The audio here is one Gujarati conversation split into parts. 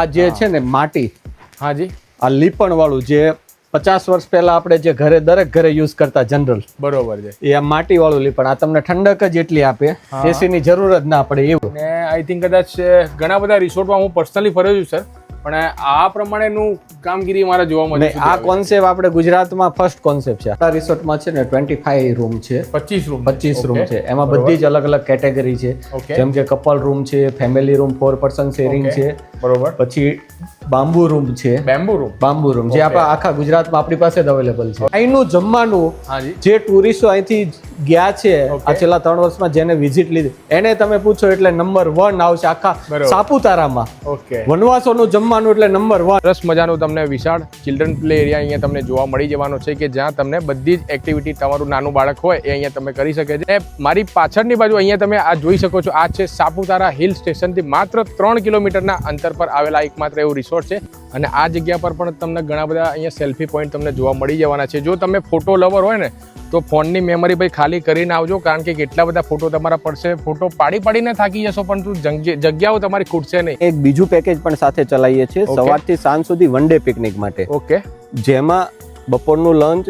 આ જે છે ને માટી હા જી. આ લીપણ વાળું જે પચાસ વર્ષ પહેલા આપણે જે ઘરે દરેક ઘરે યુઝ કરતા જનરલ બરોબર છે. એ આ માટી વાળું લીપણ આ તમને ઠંડક જ એટલી આપે એસી ની જરૂર જ ના પડે એવું. આઈ થિંક કદાચ ઘણા બધા રિસોર્ટમાં હું પર્સનલી ફર્યો છું સર પણ આ પ્રમાણેનું કામગીરી મારે જોવા મળે આ કોન્સેપ્ટ આપણે ગુજરાતમાં ફર્સ્ટ કોન્સેપ્ટ છે. આ રિસોર્ટમાં છે ને ટ્વેન્ટી ફાઈવ રૂમ છે. પચીસ રૂમ પચીસ રૂમ છે. એમાં બધી જ અલગ અલગ કેટેગરી છે. જેમ કે કપલ રૂમ છે family room four person sharing છે. બરોબર. પછી બાંબુ રૂમ છે. બેમ્બુ રૂમ બાંબુ રૂમ જે આપણા આખા ગુજરાતમાં આપણી પાસે જ અવેલેબલ છે. અહીંનું જમવાનું જે. ટુરિસ્ટો અહીંથી ગયા છે આ છેલ્લા ત્રણ વર્ષમાં જેને વિઝિટ લીધી. એને તમે પૂછો એટલે નંબર વન આવશે આખા સાપુતારામાં. ઓકે વનવાસોનું જમવાનું એટલે નંબર વન સરસ મજાનું તમને વિશાળ ચિલ્ડ્રન પ્લે એરિયા અહીંયા તમને જોવા મળી જવાનો છે કે જ્યાં તમને બધી જ એક્ટિવિટી તમારું નાનું બાળક હોય એ અહીંયા તમે કરી શકે છે. મારી પાછળની બાજુ અહીંયા તમે આ જોઈ શકો છો આ છે સાપુતારા હિલ સ્ટેશનથી માત્ર ત્રણ કિલોમીટરના અંતર પર આવેલા એકમાત્ર એવું રિસોર્ટ છે. અને આ જગ્યા પર પણ તમને ઘણા બધા અહીંયા સેલ્ફી પોઈન્ટ તમને જોવા મળી જવાના છે. જો તમે ફોટો લવર હોય ને તો ફોનની મેમરી ભાઈ ખાલી કરીને આવજો કારણ કે કેટલા બધા ફોટો તમારા પડશે. ફોટો પાડી પાડીને થાકી જશો પણ જગ્યા- જગ્યાઓ તમારી ખૂટશે નહીં. એક બીજું પેકેજ પણ સાથે ચલાવીએ છીએ સવારથી સાંજ સુધી વન ડે પિકનિક માટે. ઓકે. જેમાં બપોરનું લંચ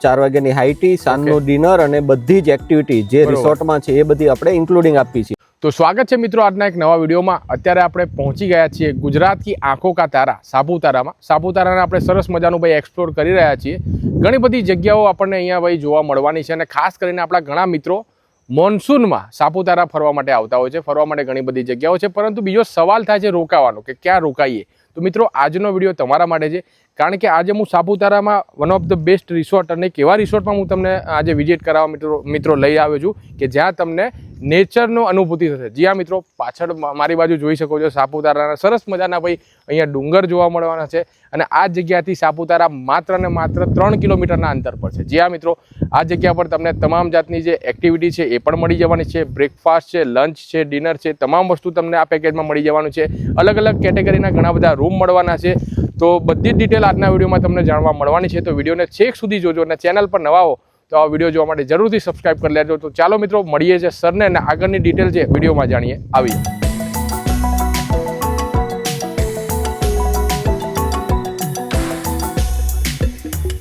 ચાર વાગ્યાની હાઈટી સાંજનું ડિનર અને બધી જ એક્ટિવિટી જે રિસોર્ટમાં છે એ બધી આપણે ઇન્ક્લુડિંગ આપીએ છીએ. તો સ્વાગત છે મિત્રો આજના એક નવા વિડીયોમાં. અત્યારે આપણે પહોંચી ગયા છીએ ગુજરાતથી આંખો કા તારા, સાપુતારામાં. સાપુતારાને આપણે સરસ મજાનું ભાઈ એક્સપ્લોર કરી રહ્યા છીએ. ઘણી બધી જગ્યાઓ આપણને અહીંયા ભાઈ જોવા મળવાની છે અને ખાસ કરીને આપણા ઘણા મિત્રો મોન્સૂનમાં સાપુતારા ફરવા માટે આવતા હોય છે, ફરવા માટે ઘણી બધી જગ્યાઓ છે. પરંતુ બીજો સવાલ થાય છે રોકાવાનો, કે ક્યાં રોકાઈએ? તો મિત્રો, આજનો વીડિયો તમારા માટે છે. કારણ કે આજે હું સાપુતારામાં one of the best resort અને કેવા રિસોર્ટમાં હું તમને આજે વિઝિટ કરાવવા મિત્રો મિત્રો લઈ આવ્યો છું કે જ્યાં તમને નેચરનો અનુભૂતિ થશે. જી હા મિત્રો, પાછળ મારી બાજુ જોઈ શકો છો સાપુતારાના સરસ મજાના ભાઈ અહીંયા ડુંગર જોવા મળવાના છે અને આ જગ્યાથી સાપુતારા માત્ર ને માત્ર ત્રણ કિલોમીટરના અંતર પર છે. જી હા મિત્રો, આ જગ્યા પર તમને તમામ જાતની જે એક્ટિવિટી છે એ પણ મળી જવાની છે. બ્રેકફાસ્ટ છે લંચ છે ડિનર છે, તમામ વસ્તુ તમને આ પેકેજમાં મળી જવાનું છે. અલગ અલગ કેટેગરીના ઘણા બધા રૂમ મળવાના છે. તો બધી જ ડિટેલ આજના વિડીયોમાં તમને જાણવા મળવાની છે. તો વિડીયોને છેક સુધી જોજો અને ચેનલ પર નવા હો તો આ વીડિયો જોવા માટે જરૂરથી સબસ્ક્રાઇબ કરી લેજો. તો ચાલો મિત્રો મળીએ છે સરને અને આગળની ડિટેલ છે વિડીયોમાં જાણીએ આવીએ.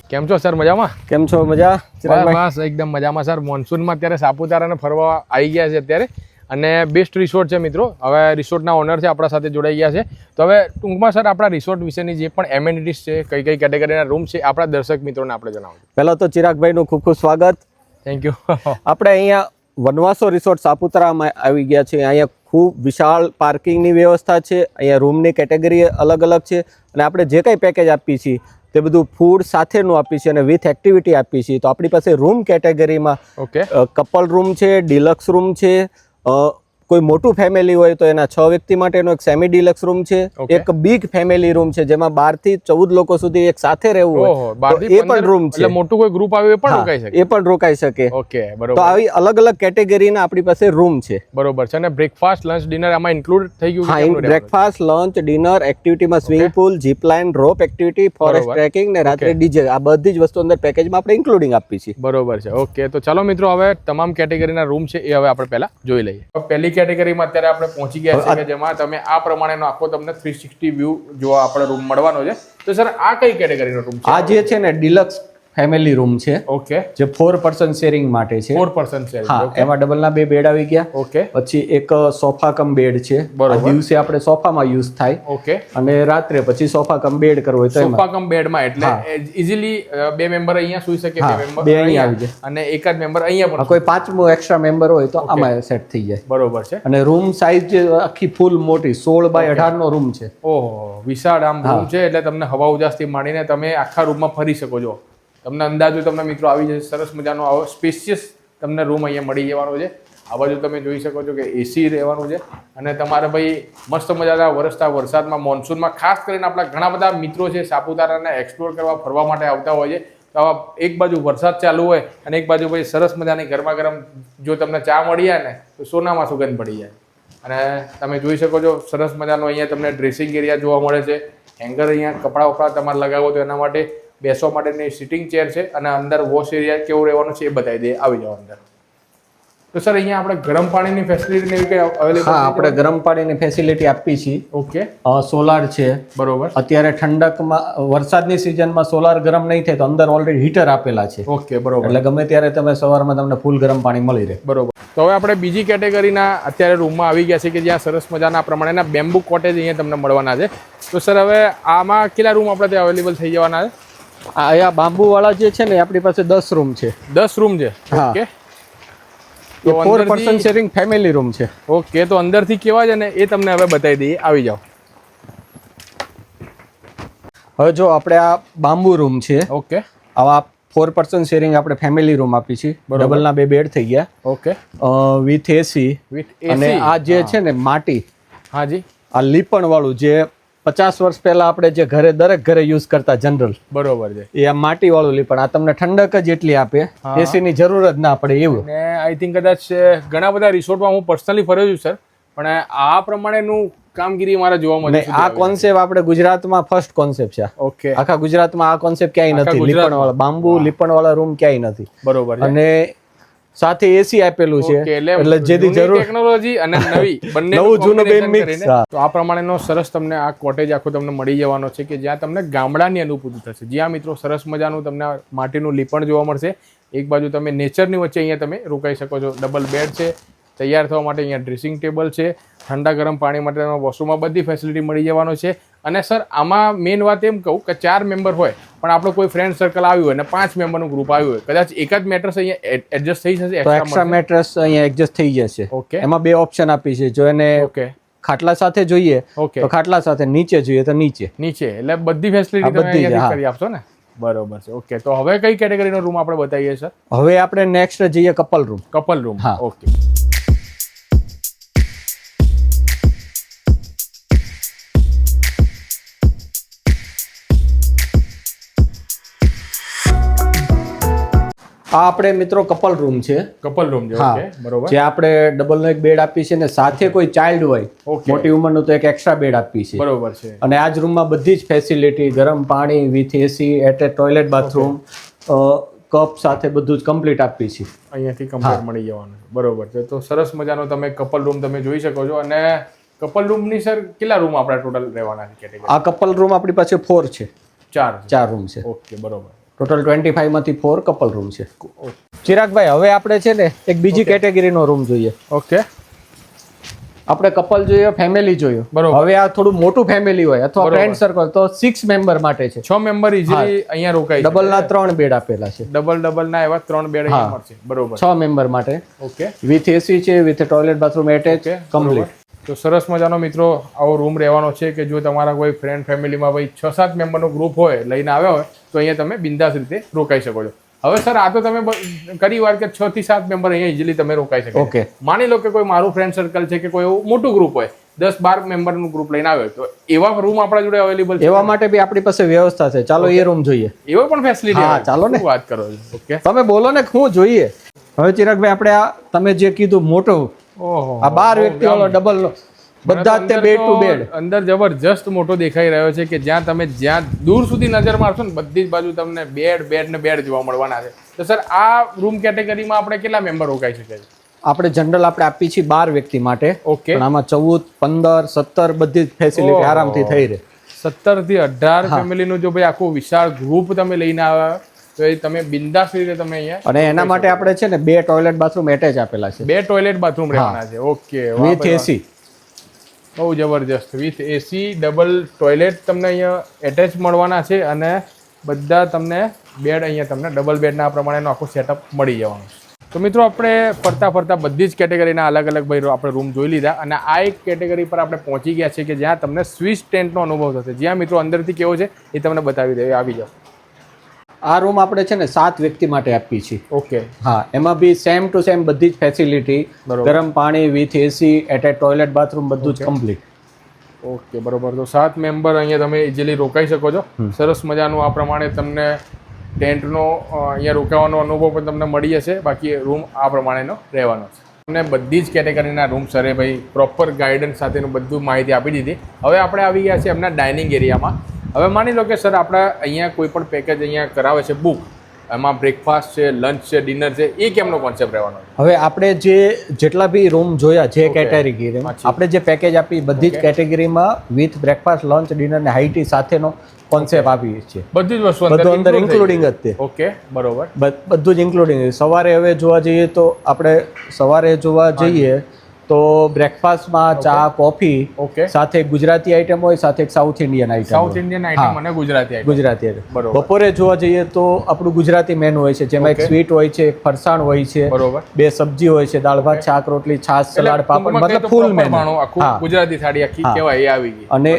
કેમ છો સર મજામાં? કેમ છો? મજા? બસ એકદમ મજામાં. સર મોન્સૂનમાં અત્યારે સાપુતારાને ફરવા આવી ગયા છે અત્યારે. અને બેસ્ટ રિસોર્ટ છે મિત્રો. હવે રિસોર્ટના ઓનર છે આપણા સાથે જોડાઈ ગયા છે. તો હવે ટૂંકમાં સર આપણા રિસોર્ટ વિશેની જે પણ એમેનિટીઝ છે કઈ કઈ કેટેગરીના રૂમ છે આપણા દર્શક મિત્રોને આપણે જણાવો પહેલાં તો ચિરાગભાઈનું ખૂબ ખૂબ સ્વાગત. થેન્ક યુ આપણે અહીંયા વનવાસો રિસોર્ટ સાપુતારામાં આવી ગયા છે. અહીંયા ખૂબ વિશાળ પાર્કિંગની વ્યવસ્થા છે. અહીંયા રૂમની કેટેગરી અલગ અલગ છે. અને આપણે જે કંઈ પેકેજ આપીએ છીએ તે બધું ફૂડ સાથેનું આપીએ છીએ અને વિથ એક્ટિવિટી આપીએ છીએ. તો આપણી પાસે રૂમ કેટેગરીમાં ઓકે કપલ રૂમ છે ડિલક્સ રૂમ છે Uh. કોઈ મોટું ફેમિલી હોય તો એના છ વ્યક્તિ માટેનો એક સેમી ડિલક્સ રૂમ છે. એક બિગ ફેમિલી રૂમ છે જેમાં બારથી ચૌદ લોકો સુધી એક સાથે રહેવું હોય. એ પણ રૂમ છે. મોટું કોઈ ગ્રુપ આવ્યું એ પણ રોકાઈ શકે. એ પણ રોકાઈ શકે. ઓકે તો આવી અલગ અલગ કેટેગરીના આપણી પાસે રૂમ છે. બરોબર છે. અને બ્રેકફાસ્ટ લંચ ડિનર આમાં ઇન્ક્લુડ થઈ ગયું હા breakfast lunch dinner એક્ટિવિટીમાં swimming pool zip line rope activity forest બરોબર. ટ્રેકિંગ ને રાત્રે ડીજે આ બધી જ વસ્તુ અંદર પેકેજમાં આપણે ઇન્ક્લુડિંગ આપીએ છીએ. બરોબર છે. ઓકે તો ચાલો મિત્રો હવે તમામ કેટેગરીના રૂમ છે એ હવે આપણે પહેલા જોઈ લઈએ. પહેલી કેટેગરીમાં અત્યારે આપણે પહોંચી ગયા છે કે જેમાં તમે આ પ્રમાણેનો આખો તમને થ્રી સિક્સટી વ્યૂ જોવા આપણે રૂમ મળવાનો છે. તો સર આ કઈ કેટેગરીનો રૂમ છે? આ જે છે ને ડિલક્સ ફેમિલી રૂમ છે. ઓકે જે ફોર પર્સન શેરિંગ માટે છે. ફોર પર્સન શેરિંગ હા એમાં ડબલ ના બે બેડ આવી ગયા. ઓકે પછી એક સોફા કમ બેડ છે. બરોબર. દિવસે આપણે સોફામાં યુઝ થાય. ઓકે અને રાત્રે પછી સોફા કમ બેડ કરવો હોય તો સોફા કમ બેડમાં એટલે ઇઝીલી બે મેમ્બર અહીંયા સુઈ શકે બે મેમ્બર બે અહીંયા આવી જાય. અને એકાદ મેમ્બર અહીંયા પણ કોઈ પાંચમો એક્સ્ટ્રા મેમ્બર હોય તો આમાં સેટ થઈ જાય. બરોબર છે. અને રૂમ સાઇઝ જે આખી ફૂલ મોટી સોળ બાય અઢાર નો રૂમ છે. ઓહો વિશાળ આમ રૂમ છે એટલે તમને હવા ઉજાસથી માંડીને તમે આખા રૂમમાં ફરી શકો છો. તમને અંદાજો તમને મિત્રો આવી જશે, સરસ મજાનો આવો સ્પેશિયસ તમને રૂમ અહીંયા મળી જવાનો છે. આ બાજુ તમે જોઈ શકો છો કે એસી રહેવાનું છે અને તમારે ભાઈ મસ્ત મજાના વરસતા વરસાદમાં મોન્સૂનમાં ખાસ કરીને આપણા ઘણા બધા મિત્રો છે સાપુતારાને એક્સપ્લોર કરવા, ફરવા માટે આવતા હોય છે. તો એક બાજુ વરસાદ ચાલુ હોય અને એક બાજુ ભાઈ સરસ મજાની ગરમા ગરમ જો તમને ચા મળી જાય ને, તો સોનામાં સુગંધ પડી જાય. અને તમે જોઈ શકો છો સરસ મજાનો અહીંયા તમને ડ્રેસિંગ એરિયા જોવા મળે છે. હેંગર અહીંયા કપડાં વપડા તમારે લગાવો તો એના માટે બેસવા માટેની સિટિંગ ચેર છે અને અંદર વોશ એરિયા કેવું રહેવાનું છે એ બતાવી દે આવી જાઓ અંદર. તો સર અહીંયા આપણે ગરમ પાણીની ફેસિલિટી એવી કઈ અવેલેબલ હા આપણે ગરમ પાણીની ફેસિલિટી આપી છીએ. ઓકે. સોલાર છે. બરોબર. અત્યારે ઠંડકમાં વરસાદની સિઝનમાં સોલાર ગરમ નહીં થાય તો અંદર ઓલરેડી હીટર આપેલા છે. ઓકે બરોબર. એટલે ગમે ત્યારે તમે સવારમાં તમને ફૂલ ગરમ પાણી મળી રહે. બરોબર. તો હવે આપણે બીજી કેટેગરીના અત્યારે રૂમમાં આવી ગયા છે કે જ્યાં સરસ મજાના પ્રમાણેના બેમ્બુ કોટેજ અહીંયા તમને મળવાના છે. તો સર હવે આમાં કેટલા રૂમ આપણે ત્યાં અવેલેબલ થઈ જવાના છે? આ બાંબુ વાળા જે છે ને આપણી પાસે દસ રૂમ છે. દસ રૂમ છે? ઓકે. એ four person sharing family room છે. ઓકે તો અંદરથી કેવા છે ને એ તમને હવે બતાવી દઈએ. આવી જાઓ. હવે જો આપણે આ બાંબુ રૂમ છે. ઓકે. આવા ફોર પર્સન શેરિંગ આપણે ફેમિલી રૂમ આપી છે. ડબલના બે બેડ થઈ ગયા. ઓકે. વિથ એસી અને આ જે છે ને માટી. હાજી આ લીપણ વાળું જે પચાસ વર્ષ પહેલા આપણે જે ઘરે દરેક ઘરે યુઝ કરતા જનરલ બરોબર છે. એ આ માટી વાળું લીપણ આ તમને ઠંડક જ એટલી આપે. એસી ની જરૂર જ ના પડે એવું. ને આઈ થિંક કદાચ ઘણા બધા રિસોર્ટમાં હું પર્સનલી ફર્યો છું સર પણ આ પ્રમાણેનું કામગીરી મારે જોવા મળે આ કોન્સેપ્ટ આપણે ગુજરાતમાં ફર્સ્ટ કોન્સેપ્ટ છે. ઓકે. આખા ગુજરાતમાં આ કોન્સેપ્ટ ક્યાંય નથી. લીપણ વાળા બાંબુ લીપણ વાળા રૂમ ક્યાંય નથી. બરોબર અને સાથે એસી આપેલું છે. એટલે જેથી જરૂર ટેકનોલોજી અને નવી બંને નવું જૂનું બે મિક્સ. તો આ પ્રમાણેનો સરસ તમને આ કોટેજ આખો તમને મળી જવાનો છે કે જ્યાં તમને ગામડાની અનુભૂતિ થશે. જ્યાં મિત્રો સરસ મજાનું તમને માટીનું લીપણ જોવા મળશે. એક બાજુ તમે નેચરની વચ્ચે અહીંયા તમે રોકાઈ શકો છો. ડબલ બેડ છે તૈયાર થવા માટે અહીંયા ડ્રેસિંગ ટેબલ છે. ઠંડા ગરમ પાણી માટે વોશરૂમમાં બધી ફેસિલિટી મળી જવાનો છે. અને સર આમાં મેઇન વાત એમ કહું કે ચાર મેમ્બર હોય પણ આપણો કોઈ ફ્રેન્ડ સર્કલ આવ્યું હોય અને પાંચ મેમ્બરનું ગ્રુપ આવ્યું હોય કદાચ એક જ મેટ્રસ અહીંયા એડજસ્ટ થઈ જશે એક્સ્ટ્રા મળશે. અહીંયા એડજસ્ટ થઈ જશે. ઓકે એમાં બે ઓપ્શન આપી છે જો એને ઓકે ખાટલા સાથે જોઈએ ઓકે તો ખાટલા સાથે નીચે જોઈએ તો નીચે. નીચે એટલે બધી ફેસિલિટી તમે બધી. કરી આપશો ને? બરોબર છે ઓકે તો હવે કઈ કેટેગરીનો રૂમ આપણે બતાવીએ સર? હવે આપણે નેક્સ્ટ જઈએ કપલ રૂમ કપલ રૂમ હા. ઓકે આ આપણે મિત્રો કપલ રૂમ છે. કપલ રૂમ છે. ઓકે બરોબર. જે આપણે ડબલ નો એક બેડ આપી છે ને સાથે કોઈ ચાઇલ્ડ હોય મોટી ઉંમરનું તો એક એક્સ્ટ્રા બેડ આપી છે. બરોબર છે. અને આ જ રૂમમાં બધી જ ફેસિલિટી ગરમ પાણી with AC attach toilet bathroom cup સાથે બધું જ કમ્પ્લીટ આપી છે. અહીંયાથી કમ્પ્લીટ મળી જવાનું બરોબર છે. તો સરસ મજાનો તમે કપલ રૂમ તમે જોઈ શકો છો. અને કપલ રૂમની સર કેટલા રૂમ આપણા ટોટલ રહેવાના છે આ કપલ રૂમ આપણી પાસે ફોર છે. ચાર ચાર રૂમ છે. ઓકે બરોબર. ટોટલ ટ્વેન્ટી ફાઈવમાંથી ફોર કપલ રૂમ છે. ચિરાગભાઈ હવે આપણે છે ને એક બીજી કેટેગરીનો રૂમ જોઈએ. ઓકે આપણે કપલ જોઈએ ફેમિલી જોયું બરોબર. હવે આ થોડું મોટું ફેમિલી હોય અથવા. ફ્રેન્ડ સર્કલ તો સિક્સ મેમ્બર માટે છે. છ મેમ્બર ઇઝીલી અહીંયા રોકાય ડબલ ના ત્રણ બેડ આપેલા છે. ડબલ ડબલ ના એવા ત્રણ બેડ મળશે. બરોબર. છ મેમ્બર માટે. ઓકે વિથ એસી છે with toilet bathroom attach complete તો સરસ મજાનો મિત્રો આવો રૂમ રહેવાનો છે કે જો તમારા કોઈ ફ્રેન્ડ ફેમિલીમાં ભાઈ છ સાત મેમ્બરનો ગ્રુપ હોય લઈને આવ્યા હોય તો અહીંયા તમે બિંદાસ રીતે રોકાઈ શકો છો. હવે સર આ તો તમે કરી વાર કે છ થી સાત મેમ્બર અહીંયા ઇઝીલી તમે રોકાઈ શકો. ઓકે માની લો કે કોઈ મારું ફ્રેન્ડ સર્કલ છે કે કોઈ એવું મોટું ગ્રુપ હોય દસ બાર મેમ્બરનું ગ્રુપ લઈને આવ્યો તો એવા રૂમ આપણા જોડે અવેલેબલ છે? એવા માટે બી આપણી પાસે વ્યવસ્થા છે. ચાલો એ રૂમ જોઈએ. એવો પણ ફેસિલિટી હા, ચાલો ને. વાત કરો છો? ઓકે તમે બોલો ને હું જોઈએ? હવે ચિરાગભાઈ આપણે આ તમે જે કીધું મોટું ઓહો. આ બાર વ્યક્તિ વાળો ડબલ બધા તે બેડ ટુ બેડ અંદર જબરજસ્ત મોટો દેખાઈ રહ્યો છે કે જ્યાં તમે જ્યાં દૂર સુધી નજર મારશો ને બધી જ બાજુ તમને બેડ બેડ ને બેડ જોવા મળવાના છે. તો સર આ રૂમ કેટેગરીમાં આપણે કેટલા મેમ્બર રોકાઈ શકે છે? આપણે જનરલ આપણે આપી છીએ બાર વ્યક્તિ માટે. ઓકે પણ આમાં ચૌદ પંદર સત્તર બધી જ ફેસિલિટી. આરામથી થઈ રહે. સત્તરથી અઢાર ફેમિલીનું જો ભાઈ આખું વિશાળ ગ્રુપ તમે લઈને આવ્યા તો એ તમે બિંદાસ રીતે તમે અહીંયા અને એના માટે આપણે છે ને બે ટોયલેટ બાથરૂમ એટેચ આપેલા છે. બે ટોયલેટ બાથરૂમ રહેવાના છે. ઓકે વિથ એસી બહુ જબરજસ્ત. વિથ એસી ડબલ ટોયલેટ તમને અહીંયા એટેચ મળવાના છે અને બધા તમને બેડ અહીંયા તમને ડબલ બેડના પ્રમાણેનો આખો સેટઅપ મળી જવાનું તો મિત્રો આપણે ફરતા ફરતા બધી જ કેટેગરીના અલગ અલગ ભાઈ આપણે રૂમ જોઈ લીધા અને આ એક કેટેગરી પર આપણે પહોંચી ગયા છે કે જ્યાં તમને સ્વિસ ટેન્ટનો અનુભવ થશે. જ્યાં મિત્રો અંદરથી કેવો છે એ તમને બતાવી દે આવી જાઓ. આ રૂમ આપણે છે ને સાત વ્યક્તિ માટે આપી છીએ. ઓકે હા એમાં બી સેમ ટુ સેમ બધી જ ફેસિલિટી. ગરમ પાણી with AC attach toilet bathroom બધું જ કમ્પ્લીટ ઓકે બરોબર. તો સાત મેમ્બર અહીંયા તમે ઇઝીલી રોકાઈ શકો છો. સરસ મજાનું આ પ્રમાણે તમને ટેન્ટનો અહીંયા રોકાવાનો અનુભવ પણ તમને મળી જશે બાકી રૂમ આ પ્રમાણેનો રહેવાનો છે. તમને બધી જ કેટેગરીના રૂમ સરે ભાઈ પ્રોપર ગાઈડન્સ સાથેનું બધું માહિતી આપી દીધી. હવે આપણે આવી ગયા છીએ એમના ડાઇનિંગ એરિયામાં હવે માની લો કે સર આપણે અહીંયા કોઈ પણ પેકેજ અહીંયા કરાવે છે બુક એમાં બ્રેકફાસ્ટ છે લંચ છે ડિનર છે એ કેમનો કોન્સેપ્ટ રહેવાનો હવે આપણે જે જેટલા બી રૂમ જોયા જે કેટેગરી આપણે જે પેકેજ આપી બધી જ કેટેગરીમાં વિથ બ્રેકફાસ્ટ લંચ ડિનર ને હાઈટી સાથેનો કોન્સેપ્ટ આપીએ છીએ. બધી જ વસ્તુ બધું અંદર ઇન્ક્લુડિંગ. જ તે. ઓકે બરોબર. બધું જ ઇન્ક્લુડિંગ સવારે હવે જોવા જઈએ તો આપણે સવારે જોવા જઈએ તો બ્રેકફાસ્ટમાં ચા કોફી ઓકે સાથે ગુજરાતી આઈટમ હોય સાથે south Indian item south Indian item અને ગુજરાતી ગુજરાતી આઈટમ બરોબર. બપોરે જોવા જઈએ તો આપણું ગુજરાતી મેનુ હોય છે જેમાં એક સ્વીટ હોય છે એક ફરસાણ હોય છે બરોબર. બે સબ્જી હોય છે દાળ ભાત શાક રોટલી છાશ સલાડ પાપડ મતલબ ફૂલ મેનુ આખું ગુજરાતી થાળી આખી. કહેવાય એ આવી ગઈ. અને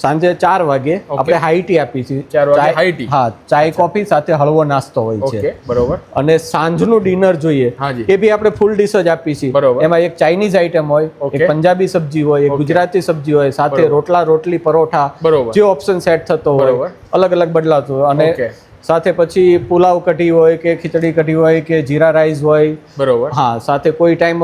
સાંજે ચાર વાગે આપણે હાઈ ટી આપી છીએ. ચાર વાગે high હા ચાય કોફી સાથે હળવો નાસ્તો હોય છે. બરોબર. અને સાંજનું ડિનર જોઈએ એ બી આપણે ફૂલ ડિશ જ આપીએ છીએ. બરોબર. એમાં એક ચાઇનીઝ આઈટમ હોય એક પંજાબી સબ્જી હોય એક ગુજરાતી સબ્જી હોય સાથે રોટલા રોટલી પરોઠા બરોબર. જે ઓપ્શન સેટ થતો હોય અલગ અલગ બદલાતો હોય. અને સાથે પછી પુલાવ કઢી હોય કે ખીચડી કઢી હોય કે જીરા રાઈસ હોય. બરોબર. હા સાથે કોઈ ટાઈમ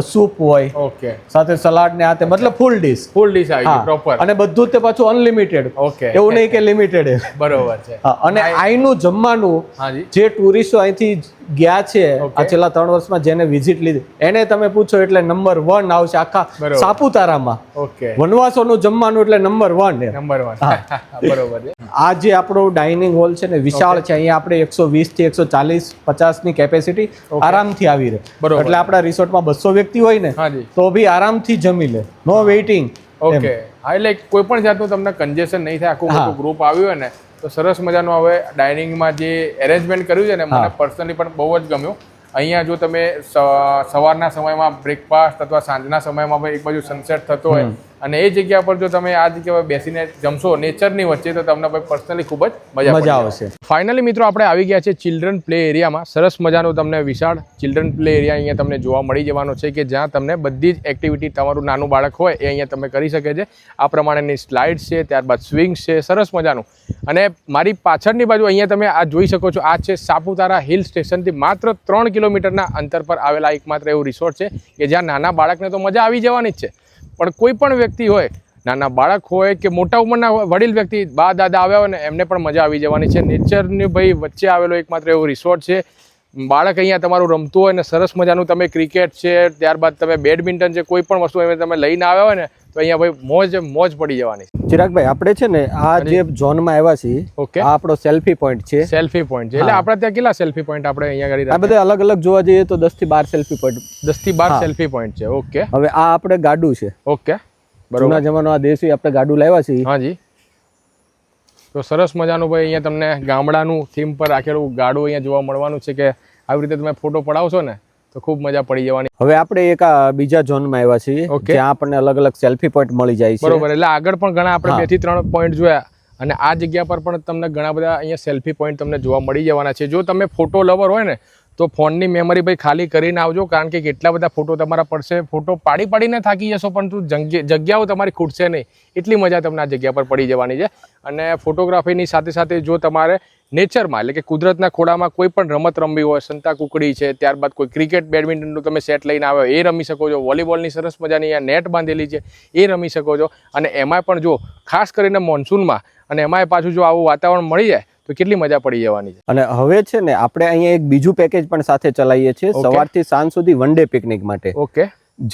સૂપ હોય. ઓકે. સાથે સલાડ ને આ તે મતલબ ફૂલ ડિશ. ફૂલ ડિશ આવી પ્રોપર અને બધું જ તે પાછું અનલિમિટેડ ઓકે. એવું નહીં કે લિમિટેડ બરોબર છે. અને અહીંનું જમવાનું જે. ટુરિસ્ટો અહીંથી ગયા છે આ છેલ્લા ત્રણ વર્ષમાં જેને વિઝિટ લીધી. એને તમે પૂછો એટલે નંબર વન આવશે આખા સાપુતારામાં. ઓકે વનવાસોનું જમવાનું એટલે નંબર વન નંબર વન બરોબર. આ જે આપણો ડાઇનિંગ હોલ છે ને વિશાળ છે અહીંયા આપણે એકસો વીસથી એકસો ચાલીસ પચાસની કેપેસિટી આરામથી આવી રહે. બરોબર. એટલે આપણા રિસોર્ટમાં બસો વ્યક્તિ હોય ને તો બી આરામથી જમી લે. નો વેઇટિંગ ઓકે એટલે કોઈ પણ જાતનું તમને કન્જેશન નહીં થાય. આખું ગ્રુપ આવ્યું હોય ને તો સરસ મજાનું હવે ડાઇનિંગમાં જે એરેન્જમેન્ટ કર્યું છે ને મને પર્સનલી પણ બહુ જ ગમ્યું. અહીંયા જો તમે સવારના સમયમાં બ્રેકફાસ્ટ અથવા સાંજના સમયમાં એક બાજુ સનસેટ થતો હોય અને એ જગ્યા પર જો તમે આ જગ્યા પર બેસીને જમશો નેચરની વચ્ચે તો તમને ભાઈ પર્સનલી ખૂબ જ મજા મજા આવશે. ફાઇનલી મિત્રો આપણે આવી ગયા છે ચિલ્ડ્રન પ્લે એરિયામાં સરસ મજાનું તમને વિશાળ ચિલ્ડ્રન પ્લે એરિયા અહીંયા તમને જોવા મળી જવાનો છે કે જ્યાં તમને બધી જ એક્ટિવિટી તમારું નાનું બાળક હોય એ અહીંયા તમે કરી શકે છે. આ પ્રમાણેની સ્લાઇડ્સ છે ત્યારબાદ સ્વિંગ્સ છે સરસ મજાનું. અને મારી પાછળની બાજુ અહીંયા તમે આ જોઈ શકો છો આ છે સાપુતારા હિલ સ્ટેશનથી માત્ર ત્રણ કિલોમીટરના અંતર પર આવેલા એકમાત્ર એવું રિસોર્ટ છે કે જ્યાં નાના બાળકને તો મજા આવી જવાની જ છે. પણ કોઈ પણ વ્યક્તિ હોય, નાના બાળક હોય કે મોટા ઉંમરના વડીલ વ્યક્તિ, બા દાદા આવ્યા હોય ને, એમને પણ મજા આવી જવાની છે. નેચરની ભાઈ વચ્ચે આવેલો એકમાત્ર એવો રિસોર્ટ છે. બાળક અહીંયા તમારું રમતું હોય ને સરસ મજાનું તમે ક્રિકેટ છે ત્યારબાદ તમે બેડમિન્ટન છે કોઈ પણ વસ્તુ તમે લઈને આવ્યા હોય ને તો અહીંયા ભાઈ મોજ મોજ પડી જવાની ચિરાગભાઈ આપણે છે ને આ જે ઝોનમાં આવ્યા છીએ ઓકે. આ આપણો સેલ્ફી પોઈન્ટ છે. સેલ્ફી પોઈન્ટ છે. એટલે આપણે ત્યાં કેટલા સેલ્ફી પોઈન્ટ આપણે અહીંયા આ આગળ બધા અલગ અલગ જોવા જઈએ તો દસથી બાર સેલ્ફી પોઈન્ટ. દસથી બાર હા. સેલ્ફી પોઈન્ટ છે. ઓકે. હવે આ આપણે ગાડું છે. ઓકે. બરોબર. જૂના જમાનો આ દેશી આપણે ગાડું લાવ્યા છીએ. હાજી તો સરસ મજાનું ભાઈ અહીંયા તમને ગામડાનું થીમ પર રાખેલું ગાડું અહીંયા જોવા મળવાનું છે કે આવી રીતે તમે ફોટો પડાવશો ને તો ખૂબ મજા પડી જવાની. હવે આપણે એક બીજા ઝોનમાં આવ્યા છીએ ઓકે જ્યાં આપણને અલગ અલગ સેલ્ફી પોઈન્ટ મળી જાય છે. બરોબર એટલે આગળ પણ ઘણા આપણે બેથી ત્રણ પોઈન્ટ જોયા અને આ જગ્યા પર પણ તમને ઘણા બધા અહીંયા સેલ્ફી પોઈન્ટ તમને જોવા મળી જવાના છે. જો તમે ફોટો લવર હોય ને તો ફોનની મેમરી ભાઈ ખાલી કરીને આવજો, કારણ કે કેટલા બધા ફોટો તમારા પડશે. ફોટો પાડી પાડીને થાકી જશો પરંતુ જગ્યા- જગ્યાઓ તમારી ખૂટશે નહીં. એટલી મજા તમને આ જગ્યા પર પડી જવાની છે. અને ફોટોગ્રાફીની સાથે સાથે જો તમારે નેચરમાં એટલે કે કુદરતના ખોળામાં કોઈ પણ રમત રમવી હોય, સંતા કુકડી છે, ત્યારબાદ કોઈ ક્રિકેટ બેડમિન્ટનનું તમે સેટ લઈને આવ્યો એ રમી શકો છો. વોલીબોલની સરસ મજાની અહીંયા નેટ બાંધેલી છે, એ રમી શકો છો. અને એમાં પણ જો, ખાસ કરીને મોન્સૂનમાં અને એમાંય પાછું જો આવું વાતાવરણ મળી જાય તો કેટલી મજા પડી જવાની છે. અને હવે છે ને આપણે અહીંયા એક બીજું પેકેજ પણ સાથે ચલાવીએ છીએ. સવારથી સાંજ સુધી વન ડે પિકનિક માટે. ઓકે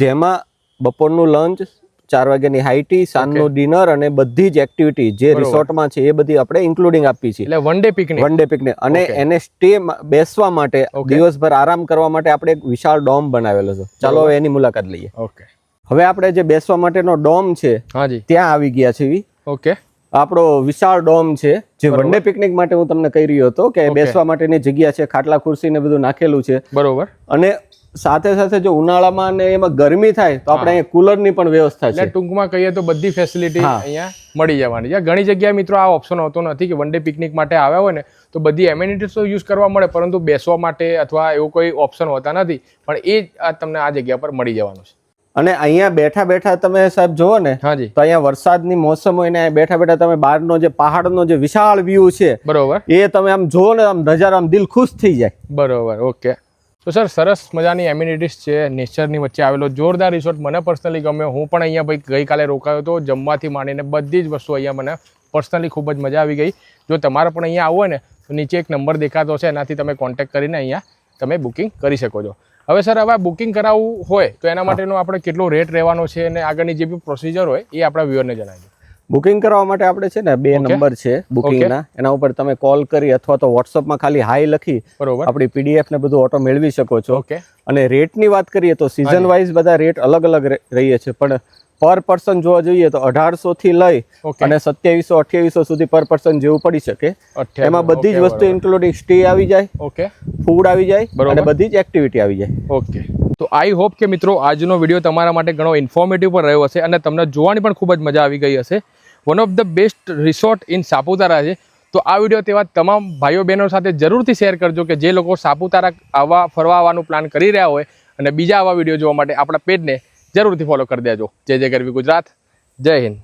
જેમાં બપોરનું લંચ ચાર વાગ્યાની હાઈટી સાંજનું ડિનર અને બધી જ એક્ટિવિટી જે રિસોર્ટમાં છે એ બધી આપણે ઇન્ક્લુડિંગ આપીએ છીએ. એટલે one day picnic one day picnic અને એને સ્ટે બેસવા માટે દિવસભર આરામ કરવા માટે આપણે એક વિશાળ ડોમ બનાવેલો છે. ચાલો હવે એની મુલાકાત લઈએ. ઓકે હવે આપણે જે બેસવા માટેનો ડોમ છે ત્યાં આવી ગયા છીએ ઓકે આપણો વિશાળ ડોમ છે જે. વન ડે પિકનિક માટે હું તમને કહી રહ્યો હતો કે બેસવા માટેની જગ્યા છે ખાટલા ખુરશી ને બધું નાખેલું છે. બરોબર. અને સાથે સાથે જો ઉનાળામાં ને એમાં ગરમી થાય તો આપણે અહીંયા કુલરની પણ વ્યવસ્થા છે. ટૂંકમાં કહીએ તો બધી ફેસિલિટી અહીંયા મળી જવાની. છે ઘણી જગ્યાએ મિત્રો આ ઓપ્શન હોતો નથી કે વન ડે પિકનિક માટે આવ્યા હોય ને તો બધી એમ્યુનિટીઝ તો યુઝ કરવા મળે પરંતુ બેસવા માટે અથવા એવું કોઈ ઓપ્શન હોતા નથી. પણ એ જ આ તમને આ જગ્યા પર મળી જવાનું છે. અને અહીંયા બેઠા બેઠા તમે સાહેબ જુઓ ને હાજી તો અહીંયા વરસાદની મોસમ હોય ને અહીંયા બેઠા બેઠા તમે બહારનો જે પહાડનો જે વિશાળ વ્યૂ છે બરોબર. એ તમે આમ જુઓ ને આમ નજારો આમ દિલ ખુશ થઈ જાય. બરોબર ઓકે. તો સર સરસ મજાની એમ્યુનિટીઝ છે નેચરની વચ્ચે આવેલો જોરદાર રિસોર્ટ મને પર્સનલી ગમ્યો. હું પણ અહીંયા ભાઈ ગઈકાલે રોકાયો હતો જમવાથી માંડીને બધી જ વસ્તુ અહીંયા મને પર્સનલી ખૂબ જ મજા આવી ગઈ. જો તમારે પણ અહીંયા આવવું હોય ને તો નીચે એક નંબર દેખાતો છે એનાથી તમે કોન્ટેક્ટ કરીને અહીંયા તમે બુકિંગ કરી શકો છો. હવે સર હવે બુકિંગ કરાવવું હોય તો એના માટેનો આપણે કેટલો રેટ રહેવાનો છે અને આગળની જે બી પ્રોસિજર હોય એ આપણા વ્યુઅરને જણાવજો બુકિંગ કરવા માટે આપણે છે ને બે નંબર છે બુકિંગના એના ઉપર તમે કોલ કરી અથવા તો વોટ્સઅપમાં ખાલી હાઈ લખી બરોબર. આપણી પીડીએફ ને બધું ઓટો મેળવી શકો છો. ઓકે અને રેટની વાત કરીએ તો સિઝન વાઇઝ બધા રેટ અલગ અલગ રહીએ છે. પણ પર પર્સન જોવા જોઈએ તો અઢારસો થી લઈ અને સત્યાવીસો અઠ્યાવીસો સુધી પર પર્સન જેવું પડી શકે. એમાં બધી જ વસ્તુ. ઇન્ક્લુડિંગ સ્ટે આવી જાય ઓકે ફૂડ આવી જાય. અને બધી જ એક્ટિવિટી આવી જાય ઓકે તો આઈ હોપ કે મિત્રો આજનો વીડિયો તમારા માટે ઘણો ઇન્ફોર્મેટિવ પણ રહ્યો હશે અને તમને જોવાની પણ ખૂબ જ મજા આવી ગઈ હશે one of the best resort in Saputara છે તો આ વીડિયો તેવા તમામ ભાઈઓ બહેનો સાથે જરૂરથી શેર કરજો કે જે લોકો સાપુતારા આવવા ફરવા આવવાનું પ્લાન કરી રહ્યા હોય અને બીજા આવા વીડિયો જોવા માટે આપણા પેજને જરૂરથી ફોલો કરી દેજો. જય જય ગરવી ગુજરાત. જય હિન્દ.